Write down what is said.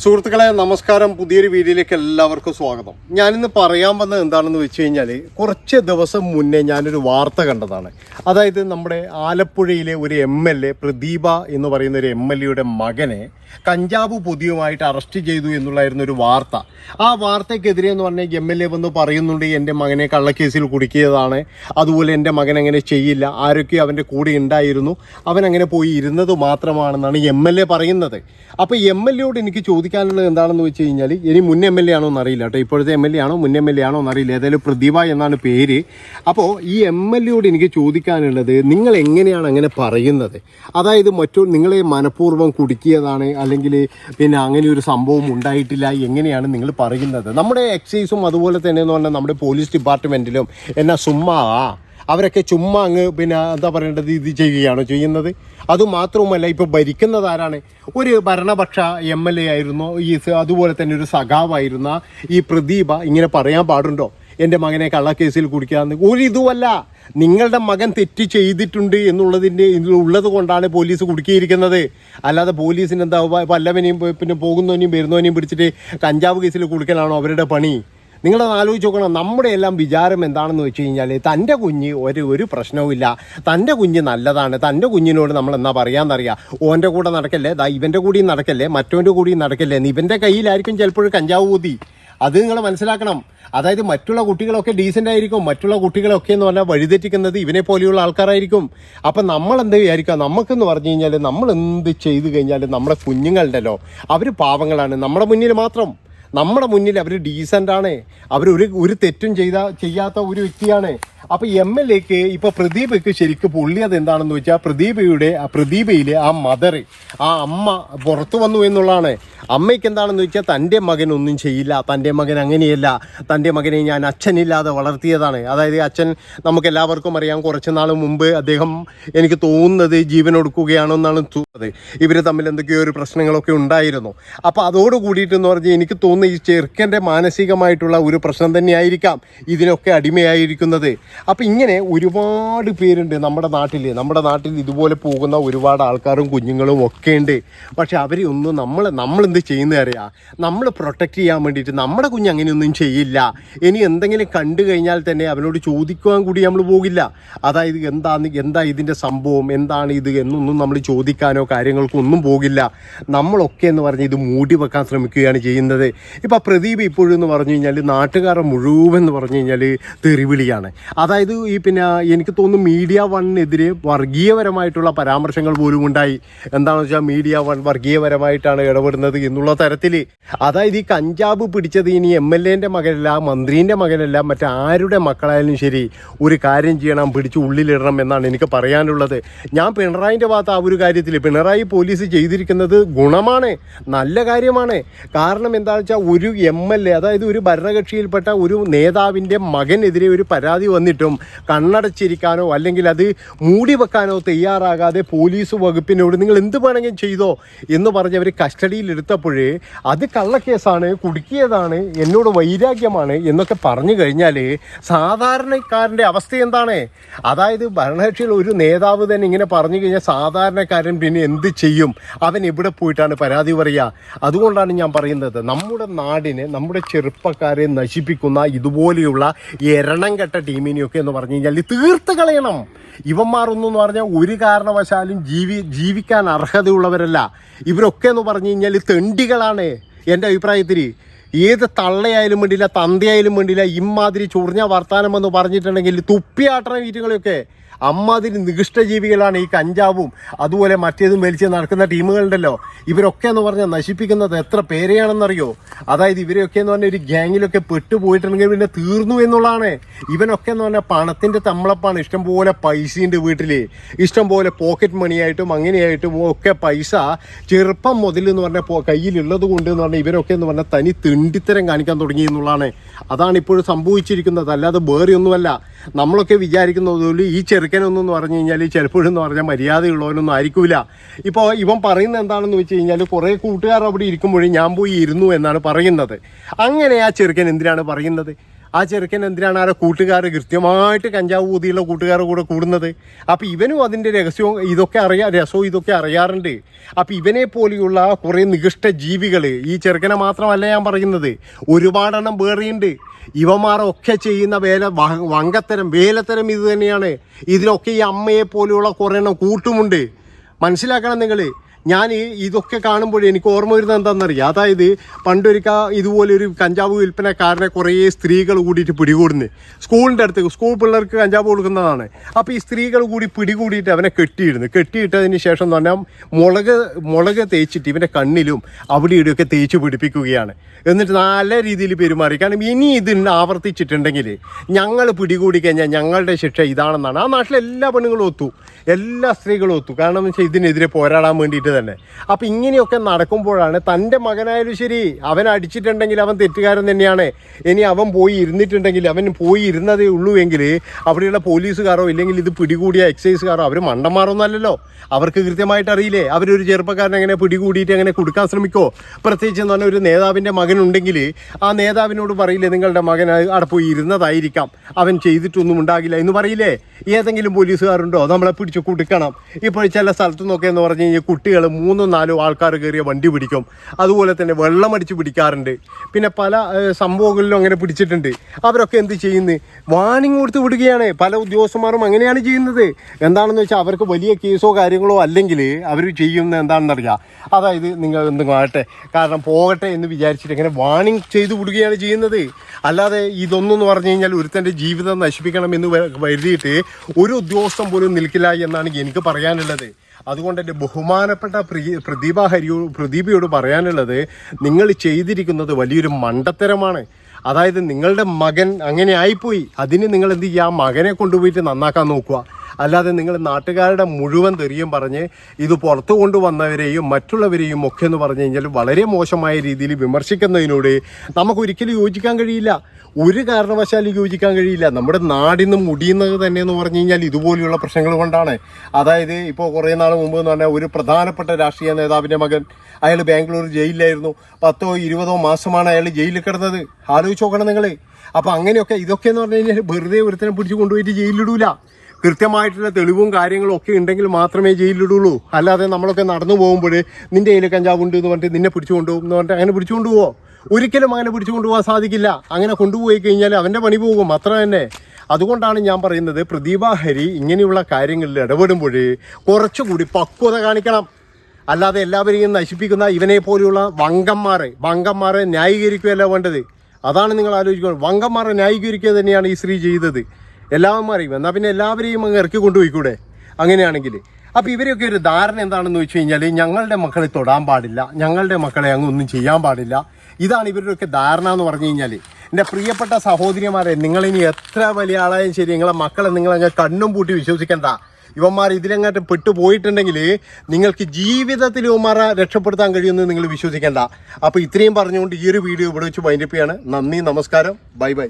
സുഹൃത്തുക്കളെ നമസ്കാരം. പുതിയൊരു വീഡിയോയിലേക്ക് എല്ലാവർക്കും സ്വാഗതം. ഞാനിന്ന് പറയാൻ വന്നത് എന്താണെന്ന് വെച്ച് കഴിഞ്ഞാൽ കുറച്ച് ദിവസം മുന്നേ ഞാനൊരു വാർത്ത കണ്ടതാണ്. അതായത് നമ്മുടെ ആലപ്പുഴയിലെ ഒരു എം എൽ എ പ്രദീപ എന്ന് പറയുന്ന ഒരു എം എൽ എയുടെ മകനെ കഞ്ചാവ് പൊതിയുമായിട്ട് അറസ്റ്റ് ചെയ്തു എന്നുള്ളായിരുന്നു ഒരു വാർത്ത. ആ വാർത്തയ്ക്കെതിരെ എന്ന് പറഞ്ഞാൽ എം എൽ എ വന്ന് പറയുന്നുണ്ട് എന്റെ മകനെ കള്ളക്കേസിൽ കുടുക്കിയതാണ്. അതുപോലെ എന്റെ മകൻ അങ്ങനെ ചെയ്യില്ല. ആരൊക്കെ അവന്റെ കൂടെ ഉണ്ടായിരുന്നു. അവൻ അങ്ങനെ പോയി ഇരുന്നത് മാത്രമാണെന്നാണ് എം എൽ എ പറയുന്നത്. അപ്പോൾ എം എൽ എയോട് എനിക്ക് ചോദിക്കാനുള്ളത് എന്താണെന്ന് വെച്ച് കഴിഞ്ഞാൽ ഇനി മുൻ എം എൽ എ ആണോ എന്നറിയില്ല കേട്ടോ. ഇപ്പോഴത്തെ എം എൽ എ ആണോ മുൻ എം എൽ എ ആണോ എന്നറിയില്ല. ഏതായാലും പ്രതിഭ എന്നാണ് പേര്. അപ്പോൾ ഈ എം എൽ എയോട് എനിക്ക് ചോദിക്കാനുള്ളത് നിങ്ങൾ എങ്ങനെയാണ് അങ്ങനെ പറയുന്നത്? അതായത് മറ്റു നിങ്ങളെ മനഃപൂർവം കുടുക്കിയതാണ് അല്ലെങ്കിൽ പിന്നെ അങ്ങനെ ഒരു സംഭവം ഉണ്ടായിട്ടില്ല എങ്ങനെയാണ് നിങ്ങൾ പറയുന്നത്? നമ്മുടെ എക്സൈസും അതുപോലെ തന്നെ എന്ന് പറഞ്ഞാൽ നമ്മുടെ പോലീസ് ഡിപ്പാർട്ട്മെന്റിലും എന്നാ സുമ്മാ അവരൊക്കെ ചുമ്മാ അങ്ങ് പിന്നെ എന്താ പറയേണ്ടത് ഇത് ചെയ്യുകയാണ് ചെയ്യുന്നത്? അതുമാത്രവുമല്ല ഇപ്പോൾ ഭരിക്കുന്നത് ആരാണ്? ഒരു ഭരണപക്ഷ എം എൽ എ ആയിരുന്നു? ഈ അതുപോലെ തന്നെ ഒരു സഖാവായിരുന്ന ഈ പ്രദീപ ഇങ്ങനെ പറയാൻ പാടുണ്ടോ? എന്റെ മകനെ കള്ളക്കേസിൽ കുടിക്കാമെന്ന് ഒരു ഇതുമല്ല. നിങ്ങളുടെ മകൻ തെറ്റ് ചെയ്തിട്ടുണ്ട് എന്നുള്ളതിന്റെ ഉള്ളത് കൊണ്ടാണ് പോലീസ് കുടുക്കിയിരിക്കുന്നത്. അല്ലാതെ പോലീസിന് എന്താ വല്ലവനെയും പിന്നെ പോകുന്നവനെയും വരുന്നവനെയും പിടിച്ചിട്ട് കഞ്ചാവ് കേസിൽ കുടുക്കലാണോ അവരുടെ പണി? നിങ്ങളത് ആലോചിച്ച് നോക്കണം. നമ്മുടെ എല്ലാം വിചാരം എന്താണെന്ന് വെച്ച് കഴിഞ്ഞാൽ തന്റെ കുഞ്ഞ് ഒരു ഒരു പ്രശ്നവുമില്ല തന്റെ കുഞ്ഞ് നല്ലതാണ്. തന്റെ കുഞ്ഞിനോട് നമ്മൾ എന്നാ പറയാമെന്നറിയാം ഓന്റെ കൂടെ നടക്കല്ലേ? ദാ ഇവന്റെ കൂടിയും നടക്കല്ലേ? മറ്റോന്റെ കൂടിയും നടക്കല്ലേ? ഇവന്റെ കയ്യിലായിരിക്കും ചിലപ്പോൾ കഞ്ചാവ് ഊതി. അത് നിങ്ങൾ മനസ്സിലാക്കണം. അതായത് മറ്റുള്ള കുട്ടികളൊക്കെ ഡീസന്റ് ആയിരിക്കും. മറ്റുള്ള കുട്ടികളൊക്കെ എന്ന് പറഞ്ഞാൽ വഴിതെറ്റിക്കുന്നത് ഇവനെ പോലെയുള്ള ആൾക്കാരായിരിക്കും. അപ്പം നമ്മൾ എന്ത് വിചാരിക്കുക? നമുക്കെന്ന് പറഞ്ഞു കഴിഞ്ഞാൽ നമ്മൾ എന്ത് ചെയ്തു കഴിഞ്ഞാൽ നമ്മുടെ കുഞ്ഞുങ്ങളുണ്ടല്ലോ. അവർ പാവങ്ങളാണ്. നമ്മുടെ മുന്നിൽ മാത്രം. നമ്മുടെ മുന്നിൽ അവർ ഡീസന്റ് ആണ്. അവർ ഒരു ഒരു തെറ്റും ചെയ്ത ചെയ്യാത്ത ഒരു വ്യക്തിയാണ്. അപ്പോൾ എം എൽ എക്ക് ഇപ്പോൾ പ്രദീപയ്ക്ക് ശരിക്കും പുള്ളി എന്താണെന്ന് വെച്ചാൽ പ്രദീപയുടെ ആ പ്രദീപയിലെ ആ മദർ ആ അമ്മ പുറത്തു വന്നു എന്നുള്ളതാണ്. അമ്മയ്ക്ക് എന്താണെന്ന് വെച്ചാൽ തന്റെ മകൻ ഒന്നും ചെയ്യില്ല തന്റെ മകൻ അങ്ങനെയല്ല തന്റെ മകനെ ഞാൻ അച്ഛനില്ലാതെ വളർത്തിയതാണ്. അതായത് അച്ഛൻ നമുക്ക് എല്ലാവർക്കും അറിയാം കുറച്ച് നാൾ മുമ്പ് അദ്ദേഹം എനിക്ക് തോന്നുന്നത് ജീവൻ ഒടുക്കുകയാണെന്നാണ് തോന്നുന്നത്. ഇവർ തമ്മിൽ എന്തൊക്കെയോ ഒരു പ്രശ്നങ്ങളൊക്കെ ഉണ്ടായിരുന്നു. അപ്പോൾ അതോട് കൂടിയിട്ടെന്ന് പറഞ്ഞാൽ എനിക്ക് തോന്നുന്നു ഈ ചെറുക്കന്റെ മാനസികമായിട്ടുള്ള ഒരു പ്രശ്നം തന്നെയായിരിക്കാം ഇതിനൊക്കെ അടിമയായിരിക്കുന്നത്. അപ്പോൾ ഇങ്ങനെ ഒരുപാട് പേരുണ്ട് നമ്മുടെ നാട്ടിൽ നമ്മുടെ നാട്ടിൽ ഇതുപോലെ പോകുന്ന ഒരുപാട് ആൾക്കാരും കുഞ്ഞുങ്ങളും ഒക്കെ ഉണ്ട്. പക്ഷെ അവരെ ഒന്നും നമ്മൾ നമ്മളെന്ത് ചെയ്യുന്നത് അറിയാം? നമ്മൾ പ്രൊട്ടക്റ്റ് ചെയ്യാൻ വേണ്ടിയിട്ട് നമ്മുടെ കുഞ്ഞ് അങ്ങനെയൊന്നും ചെയ്യില്ല. ഇനി എന്തെങ്കിലും കണ്ടു കഴിഞ്ഞാൽ തന്നെ അവനോട് ചോദിക്കുവാൻ കൂടി നമ്മൾ പോകില്ല. അതായത് എന്താണ് എന്താ ഇതിന്റെ സംഭവം? എന്താണ് ഇത്? എന്നൊന്നും നമ്മൾ ചോദിക്കാനോ കാര്യങ്ങൾക്കോ ഒന്നും പോകില്ല. നമ്മളൊക്കെ എന്ന് പറഞ്ഞ് ഇത് മൂടി വെക്കാൻ ശ്രമിക്കുകയാണ് ചെയ്യുന്നത്. ഇപ്പോൾ പ്രദീപ് ഇപ്പോഴും എന്ന് പറഞ്ഞു കഴിഞ്ഞാൽ നാട്ടുകാരെ മുഴുവൻ എന്ന് പറഞ്ഞു കഴിഞ്ഞാൽ തെറിവിളിയാണ്. അതായത് ഈ പിന്നെ എനിക്ക് തോന്നുന്നു മീഡിയ വണ്ണിനെതിരെ വർഗീയപരമായിട്ടുള്ള പരാമർശങ്ങൾ പോലും ഉണ്ടായി. എന്താണെന്ന് വെച്ചാൽ മീഡിയ വൺ വർഗീയപരമായിട്ടാണ് ഇടപെടുന്നത് എന്നുള്ള തരത്തിൽ. അതായത് ഈ കഞ്ചാബ് പിടിച്ചത് ഇനി എം എൽ എന്റെ മകനല്ല മന്ത്രീന്റെ മകനല്ല മറ്റാരുടെ മക്കളായാലും ശരി ഒരു കാര്യം ചെയ്യണം പിടിച്ച് ഉള്ളിലിടണം എന്നാണ് എനിക്ക് പറയാനുള്ളത്. ഞാൻ പിണറായിന്റെ ഭാഗത്ത് ആ ഒരു കാര്യത്തിൽ പിണറായി പോലീസ് ചെയ്തിരിക്കുന്നത് ഗുണമാണ് നല്ല കാര്യമാണ്. കാരണം എന്താണെന്ന് വെച്ചാൽ ഒരു എം എൽ എ അതായത് ഒരു ഭരണകക്ഷിയിൽപ്പെട്ട ഒരു നേതാവിന്റെ മകനെതിരെ ഒരു പരാതി വന്നിട്ടും കണ്ണടച്ചിരിക്കാനോ അല്ലെങ്കിൽ അത് മൂടി വെക്കാനോ തയ്യാറാകാതെ പോലീസ് വകുപ്പിനോട് നിങ്ങൾ എന്ത് വേണമെങ്കിലും ചെയ്തോ എന്ന് പറഞ്ഞ് അവർ കസ്റ്റഡിയിൽ എടുത്തപ്പോഴേ അത് കള്ളക്കേസാണ് കുടുക്കിയതാണ് എന്നോട് വൈരാഗ്യമാണ് എന്നൊക്കെ പറഞ്ഞു കഴിഞ്ഞാൽ സാധാരണക്കാരന്റെ അവസ്ഥ എന്താണ്? അതായത് ഭരണകക്ഷിയിൽ ഒരു നേതാവ് തന്നെ ഇങ്ങനെ പറഞ്ഞു കഴിഞ്ഞാൽ സാധാരണക്കാരൻ പിന്നെ എന്ത് ചെയ്യും? അവൻ എവിടെ പോയിട്ടാണ് പരാതി പറയുക? അതുകൊണ്ടാണ് ഞാൻ പറയുന്നത്. നമ്മുടെ നാടിനെ നമ്മുടെ ചെറുപ്പക്കാരെ നശിപ്പിക്കുന്ന ഇതുപോലെയുള്ള എരണം കെട്ട ടീമിനെയൊക്കെ എന്ന് പറഞ്ഞു കഴിഞ്ഞാൽ തീർത്ത് കളയണം. ഇവന്മാരൊന്നും എന്ന് പറഞ്ഞാൽ ഒരു കാരണവശാലും ജീവി ജീവിക്കാൻ അർഹതയുള്ളവരല്ല. ഇവരൊക്കെ എന്ന് പറഞ്ഞു കഴിഞ്ഞാൽ തെണ്ടികളാണ്. എന്റെ അഭിപ്രായത്തിൽ ഏത് തള്ളയായാലും വേണ്ടിയില്ല തന്തയായാലും വേണ്ടിയില്ല ഇമ്മാതിരി ചൊറിഞ്ഞ വർത്താനം എന്ന് പറഞ്ഞിട്ടുണ്ടെങ്കിൽ തുപ്പിയാട്ടണ വീറ്റുകളൊക്കെ അമ്മാതിരി നികൃഷ്ട ജീവികളാണ് ഈ കഞ്ചാവും അതുപോലെ മറ്റേതും വലിച്ച് നടക്കുന്ന ടീമുകളുണ്ടല്ലോ. ഇവരൊക്കെ എന്ന് പറഞ്ഞാൽ നശിപ്പിക്കുന്നത് എത്ര പേരെയാണെന്നറിയോ? അതായത് ഇവരെയൊക്കെ എന്ന് പറഞ്ഞാൽ ഒരു ഗ്യാങ്ങിലൊക്കെ പെട്ടുപോയിട്ടുണ്ടെങ്കിൽ പിന്നെ തീർന്നു എന്നുള്ളതാണ്. ഇവനൊക്കെ എന്ന് പറഞ്ഞാൽ പണത്തിന്റെ തമ്മളപ്പാണ് ഇഷ്ടംപോലെ പൈസയുണ്ട് വീട്ടിൽ ഇഷ്ടംപോലെ പോക്കറ്റ് മണിയായിട്ടും അങ്ങനെയായിട്ടും ഒക്കെ പൈസ ചെറുപ്പം മുതൽ എന്ന് പറഞ്ഞാൽ കയ്യിലുള്ളത് കൊണ്ട് എന്ന് പറഞ്ഞാൽ ഇവരൊക്കെ എന്ന് പറഞ്ഞാൽ തനി തിണ്ടിത്തരം കാണിക്കാൻ തുടങ്ങി എന്നുള്ളതാണ്. അതാണ് ഇപ്പോഴും സംഭവിച്ചിരിക്കുന്നത്. അല്ലാതെ വേറെ ഒന്നുമല്ല നമ്മളൊക്കെ വിചാരിക്കുന്നത് ഈ ഈ ചെറുക്കനൊന്നും പറഞ്ഞു കഴിഞ്ഞാൽ ചിലപ്പോഴെന്ന് പറഞ്ഞാൽ മര്യാദയുള്ളവനൊന്നും ആയിരിക്കില്ല ഇപ്പോൾ ഇവൻ പറയുന്നത് എന്താണെന്ന് വെച്ച് കഴിഞ്ഞാൽ കുറേ കൂട്ടുകാർ അവിടെ ഇരിക്കുമ്പോഴും ഞാൻ പോയി ഇരുന്നു എന്നാണ് പറയുന്നത്. അങ്ങനെ ആ ചെറുക്കൻ എന്തിനാണ് പറയുന്നത്? ആ ചെറുക്കൻ എന്തിനാണ് ആരെ കൂട്ടുകാർ കൃത്യമായിട്ട് കഞ്ചാവ് ഊതിയുള്ള കൂട്ടുകാരുടെ കൂടെ കൂടുന്നത്? അപ്പോൾ ഇവനും അതിന്റെ രഹസ്യവും ഇതൊക്കെ അറിയാം രസവും ഇതൊക്കെ അറിയാറുണ്ട്. അപ്പോൾ ഇവനെ പോലെയുള്ള കുറേ നികൃഷ്ട ജീവികൾ ഈ ചെറുക്കനെ മാത്രമല്ല ഞാൻ പറയുന്നത് ഒരുപാടെണ്ണം വേറെയുണ്ട്. ഇവമാരൊക്കെ ചെയ്യുന്ന വേല വങ്കത്തരം വേലത്തരം ഇത് തന്നെയാണ്. ഇതിലൊക്കെ ഈ അമ്മയെ പോലെയുള്ള കുറേ എണ്ണം കൂട്ടുമുണ്ട്. മനസ്സിലാക്കണം നിങ്ങൾ ഞാൻ ഇതൊക്കെ കാണുമ്പോൾ എനിക്ക് ഓർമ്മ വരുന്നത് എന്താണെന്നറിയാം? അതായത് പണ്ടൊരിക്ക ഇതുപോലെ ഒരു കഞ്ചാവ് വിൽപ്പനക്കാരനെ കുറേ സ്ത്രീകൾ കൂടിയിട്ട് പിടികൂടുന്നു. സ്കൂളിന്റെ അടുത്ത് സ്കൂൾ പിള്ളേർക്ക് കഞ്ചാവ് കൊടുക്കുന്നതാണ്. അപ്പോൾ ഈ സ്ത്രീകൾ കൂടി പിടികൂടിയിട്ട് അവനെ കെട്ടിയിരുന്നു കെട്ടിയിട്ടതിന് ശേഷം എന്ന് പറഞ്ഞാൽ മുളക് മുളക് തേച്ചിട്ട് ഇവന്റെ കണ്ണിലും അവിടെ ഇവിടെയൊക്കെ തേച്ച് പിടിപ്പിക്കുകയാണ്. എന്നിട്ട് നല്ല രീതിയിൽ പെരുമാറി. കാരണം ഇനി ഇത് ആവർത്തിച്ചിട്ടുണ്ടെങ്കിൽ ഞങ്ങൾ പിടികൂടി കഴിഞ്ഞാൽ ഞങ്ങളുടെ ശിക്ഷ ഇതാണെന്നാണ്. ആ നാട്ടിലെ എല്ലാ പെണ്ണുങ്ങളും ഒത്തു. എല്ലാ സ്ത്രീകളും ഒത്തു. കാരണം എന്ന് വെച്ചാൽ ഇതിനെതിരെ പോരാടാൻ വേണ്ടിയിട്ട് തന്നെ. അപ്പം ഇങ്ങനെയൊക്കെ നടക്കുമ്പോഴാണ് തന്റെ മകനായാലും ശരി അവൻ അടിച്ചിട്ടുണ്ടെങ്കിൽ അവൻ തെറ്റുകാരൻ തന്നെയാണ്. ഇനി അവൻ പോയി ഇരുന്നിട്ടുണ്ടെങ്കിൽ അവൻ പോയി ഇരുന്നതേ ഉള്ളൂ എങ്കിൽ അവിടെയുള്ള പോലീസുകാരോ ഇല്ലെങ്കിൽ ഇത് പിടികൂടിയ എക്സൈസുകാരോ അവർ മണ്ടന്മാരൊന്നല്ലല്ലോ അവർക്ക് കൃത്യമായിട്ട് അറിയില്ലേ അവരൊരു ചെറുപ്പക്കാരൻ എങ്ങനെ പിടികൂടിയിട്ട് എങ്ങനെ കൊടുക്കാൻ ശ്രമിക്കോ? പ്രത്യേകിച്ച് എന്ന് പറഞ്ഞാൽ ഒരു നേതാവിന്റെ മകനുണ്ടെങ്കിൽ ആ നേതാവിനോട് പറയില്ലേ നിങ്ങളുടെ മകൻ അവിടെ പോയി ഇരുന്നതായിരിക്കാം. അവൻ ചെയ്തിട്ടൊന്നും ഉണ്ടാകില്ല. എന്ന് പറയില്ലേ? ഏതെങ്കിലും പോലീസുകാരുണ്ടോ? നമ്മളെ പിടിച്ച് കൊടുക്കണം. ഇപ്പോൾ ചില സ്ഥലത്തു നിന്നൊക്കെ എന്ന് പറഞ്ഞു കഴിഞ്ഞാൽ കുട്ടികൾ മൂന്നോ നാലോ ആൾക്കാർ കയറിയ വണ്ടി പിടിക്കും. അതുപോലെ തന്നെ വെള്ളം അടിച്ച് പിടിക്കാറുണ്ട്. പിന്നെ പല സംഭവങ്ങളിലും അങ്ങനെ പിടിച്ചിട്ടുണ്ട്. അവരൊക്കെ എന്ത് ചെയ്യുന്നു? വാണിംഗ് കൊടുത്ത് വിടുകയാണ്. പല ഉദ്യോഗസ്ഥന്മാരും അങ്ങനെയാണ് ചെയ്യുന്നത്. എന്താണെന്ന് വെച്ചാൽ അവർക്ക് വലിയ കേസോ കാര്യങ്ങളോ അല്ലെങ്കിൽ അവർ ചെയ്യുന്ന എന്താണെന്നറിയാം അതായത് നിങ്ങൾ എന്തും ആകട്ടെ കാരണം പോകട്ടെ എന്ന് വിചാരിച്ചിട്ട് ഇങ്ങനെ വാണിംഗ് ചെയ്തു വിടുകയാണ് ചെയ്യുന്നത്. അല്ലാതെ ഇതൊന്നും എന്ന് പറഞ്ഞു കഴിഞ്ഞാൽ ഒരുത്തന്റെ ജീവിതം നശിപ്പിക്കണം എന്ന് കരുതിയിട്ട് ഒരു ഉദ്യോഗസ്ഥൻ പോലും നിൽക്കില്ല എന്നാണ് എനിക്ക് പറയാനുള്ളത്. അതുകൊണ്ട് എന്റെ ബഹുമാനപ്പെട്ട പ്രി- പ്രദീപ ഹരിയോ പ്രദീപയോട് പറയാനുള്ളത്? നിങ്ങൾ ചെയ്തിരിക്കുന്നത് വലിയൊരു മണ്ടത്തരമാണ്. അതായത് നിങ്ങളുടെ മകൻ അങ്ങനെ ആയിപ്പോയി. അതിന് നിങ്ങൾ എന്ത് ചെയ്യുക? ആ മകനെ കൊണ്ടുപോയിട്ട് നന്നാക്കാൻ നോക്കുക. അല്ലാതെ നിങ്ങൾ നാട്ടുകാരുടെ മുഴുവൻ തെറിയും പറഞ്ഞ് ഇത് പുറത്തു കൊണ്ടുവന്നവരെയും മറ്റുള്ളവരെയും ഒക്കെ എന്ന് പറഞ്ഞു കഴിഞ്ഞാൽ വളരെ മോശമായ രീതിയിൽ വിമർശിക്കുന്നതിനോട് നമുക്കൊരിക്കലും യോജിക്കാൻ കഴിയില്ല. ഒരു കാരണവശാലും യോജിക്കാൻ കഴിയില്ല. നമ്മുടെ നാടിന്ന് മുടിയുന്നത് തന്നെ എന്ന് പറഞ്ഞു കഴിഞ്ഞാൽ ഇതുപോലെയുള്ള പ്രശ്നങ്ങൾ കൊണ്ടാണ്. അതായത് ഇപ്പോൾ കുറേ നാൾ മുമ്പ് എന്ന് പറഞ്ഞാൽ ഒരു പ്രധാനപ്പെട്ട രാഷ്ട്രീയ നേതാവിന്റെ മകൻ അയാൾ ബാംഗ്ലൂർ ജയിലിലായിരുന്നു. പത്തോ ഇരുപതോ മാസമാണ് അയാൾ ജയിലിൽ കിടന്നത്. ആലോചിച്ച് നോക്കണം നിങ്ങൾ അപ്പോൾ അങ്ങനെയൊക്കെ ഇതൊക്കെ എന്ന് പറഞ്ഞു കഴിഞ്ഞാൽ വെറുതെ ഒരുത്തനെ പിടിച്ച് കൊണ്ടുപോയിട്ട് ജയിലിലിടൂല. കൃത്യമായിട്ടുള്ള തെളിവും കാര്യങ്ങളും ഒക്കെ ഉണ്ടെങ്കിൽ മാത്രമേ ജയിലിലിടുള്ളൂ. അല്ലാതെ നമ്മളൊക്കെ നടന്നു പോകുമ്പോൾ നിന്റെ കയ്യിൽ കഞ്ചാവ് ഉണ്ട് എന്ന് പറഞ്ഞിട്ട് നിന്നെ പിടിച്ചു കൊണ്ടുപോകും എന്ന് പറഞ്ഞിട്ട് അങ്ങനെ പിടിച്ചു കൊണ്ടുപോകോ ഒരിക്കലും അങ്ങനെ പിടിച്ചു കൊണ്ടുപോകാൻ സാധിക്കില്ല. അങ്ങനെ കൊണ്ടുപോയി കഴിഞ്ഞാൽ അവന്റെ പണി പോകും. അത്ര തന്നെ. അതുകൊണ്ടാണ് ഞാൻ പറയുന്നത് പ്രതിഭാഹരി ഇങ്ങനെയുള്ള കാര്യങ്ങളിൽ ഇടപെടുമ്പോൾ കുറച്ചുകൂടി പക്വത കാണിക്കണം. അല്ലാതെ എല്ലാവരെയും നശിപ്പിക്കുന്ന ഇവനെ പോലെയുള്ള വങ്കന്മാരെ വങ്കന്മാരെ ന്യായീകരിക്കുകയല്ല വേണ്ടത്. അതാണ് നിങ്ങൾ ആലോചിക്കുന്നത്. വങ്കന്മാരെ ന്യായീകരിക്കുക തന്നെയാണ് ഈ സ്ത്രീ ചെയ്തത്. എല്ലാവന്മാരെയും. എന്നാൽ പിന്നെ എല്ലാവരെയും അങ്ങ് ഇറക്കി കൊണ്ടുപോയിക്കൂടെ? അങ്ങനെയാണെങ്കിൽ. അപ്പോൾ ഇവരെയൊക്കെ ഒരു ധാരണ എന്താണെന്ന് വെച്ച് കഴിഞ്ഞാൽ ഞങ്ങളുടെ മക്കളെ തൊടാൻ പാടില്ല. ഞങ്ങളുടെ മക്കളെ അങ്ങ് ഒന്നും ചെയ്യാൻ പാടില്ല. ഇതാണ് ഇവരുടെയൊക്കെ ധാരണ എന്ന് പറഞ്ഞു കഴിഞ്ഞാൽ. എന്റെ പ്രിയപ്പെട്ട സഹോദരിമാരെ നിങ്ങളിനി എത്ര വലിയ ആളായാലും ശരി നിങ്ങളെ മക്കളെ നിങ്ങളങ്ങ് കണ്ണും പൂട്ടി വിശ്വസിക്കണ്ട. ഇവന്മാർ ഇതിലെങ്ങാട്ടും പെട്ടുപോയിട്ടുണ്ടെങ്കിൽ നിങ്ങൾക്ക് ജീവിതത്തിൽ ഇവന്മാരെ രക്ഷപ്പെടുത്താൻ കഴിയുമെന്ന് നിങ്ങൾ വിശ്വസിക്കേണ്ട. അപ്പോൾ ഇത്രയും പറഞ്ഞുകൊണ്ട് ഈ ഒരു വീഡിയോ ഇവിടെ വെച്ച് വൈൻഡപ്പ് ചെയ്യാണ്. നന്ദി നമസ്കാരം. Bye bye.